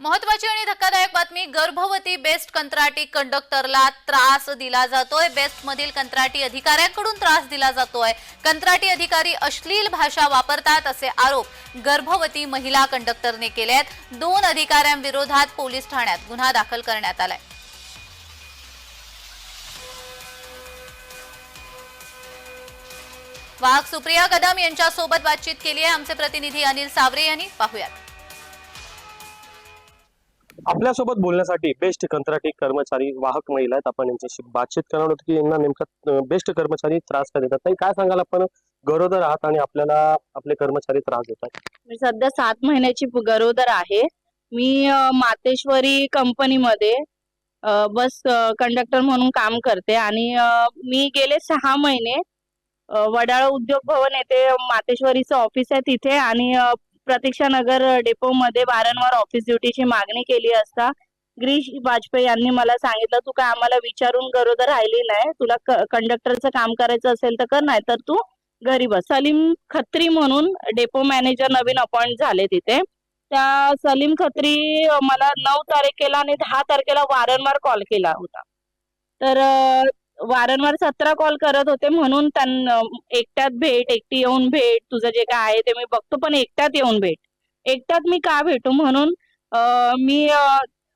महत्वाची आणि धक्कादायक बातमी गर्भवती बेस्ट कंत्राटी कंडक्टरला त्रास दिला जातोय. बेस्ट मधील कंत्राटी अधिकाऱ्यांकडून त्रास दिला जातोय. कंत्राटी अधिकारी अश्लील भाषा वापरतात असे आरोप गर्भवती महिला कंडक्टरने केले आहेत दोन अधिकाऱ्यांविरोधात पोलीस ठाण्यात गुन्हा दाखल करण्यात आलाय. वाघ सुप्रिया कदम यांच्यासोबत बातचीत केली आहे आमचे प्रतिनिधी अनिल सावरे यांनी. पाहूयात. आपल्यासोबत बोलण्यासाठी बेस्ट कंत्राटी कर्मचारी वाहक महिला आहेत. आपण यांच्याशी बातचीत करणार होतो की यांना नेमका बेस्ट कर्मचारी त्रास का देतात? काय सांगाल आपण? गरोदर आहात आणि आपल्याला आपले कर्मचारी त्रास देतात. मी सध्या सात महिन्याची गरोदर आहे. मी अ, मातेश्वरी कंपनीमध्ये अ, बस कंडक्टर म्हणून काम करते आणि अ, मी गेले सहा महिने अ, वडाळ उद्योग भवन येथे मातेश्वरीचं ऑफिस आहे तिथे आणि अ, प्रतीक्षा नगर डेपो मध्ये वारंवार ऑफिस ड्युटीची मागणी केली असता गिरीश वाजपेयी यांनी मला सांगितलं तू काय आम्हाला विचारून गरोदर राहिली नाही तुला कंडक्टरचं काम करायचं असेल तर कर नाही तर तू घरी बस. सलीम खत्री म्हणून डेपो मॅनेजर नवीन अपॉइंट झाले तिथे. त्या सलीम खत्री मला नऊ तारखेला आणि दहा तारखेला वारंवार कॉल केला होता. तर वारंवार सतरा कॉल करत होते म्हणून त्यांना एकट्यात भेट एकटी येऊन भेट तुझं जे काय आहे ते मी बघतो पण एकट्यात येऊन भेट. एकट्यात मी का भेटू म्हणून मी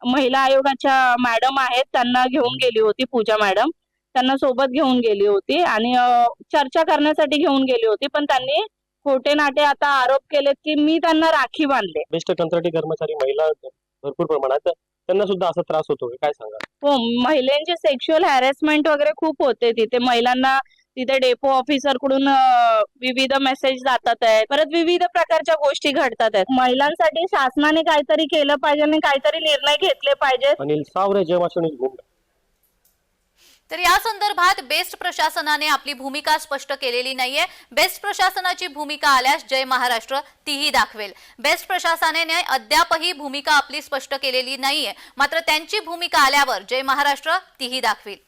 महिला आयोगाच्या मॅडम आहेत त्यांना घेऊन गेली होती पूजा मॅडम. त्यांना सोबत घेऊन गेली होती आणि चर्चा करण्यासाठी घेऊन गेली होती पण त्यांनी खोटे नाटे आता आरोप केलेत की मी त्यांना राखी बांधले. बेस्ट कंत्राटी कर्मचारी महिला भरपूर प्रमाणात त्यांना सुद्धा असा त्रास होतो का? काय सांगाल? हो महिलांचे सेक्शुअल हॅरेसमेंट वगैरे खूप होते तिथे. महिलांना तिथे डेपो ऑफिसरकडून विविध मेसेज जातात आहेत. परत विविध प्रकारच्या गोष्टी घडतात आहेत. महिलांसाठी शासनाने काहीतरी केलं पाहिजे आणि काहीतरी निर्णय घेतले पाहिजेत. अनिल सावरे मुंबई. तर या संदर्भात बेस्ट प्रशासनाने आपली भूमिका स्पष्ट केलेली नाहीये. बेस्ट प्रशासनाची भूमिका आल्यास जय महाराष्ट्र तीही दाखवेल. बेस्ट प्रशासनाने अद्यापही भूमिका आपली स्पष्ट केलेली नाहीये. मात्र त्यांची भूमिका आल्यावर जय महाराष्ट्र तीही दाखवेल.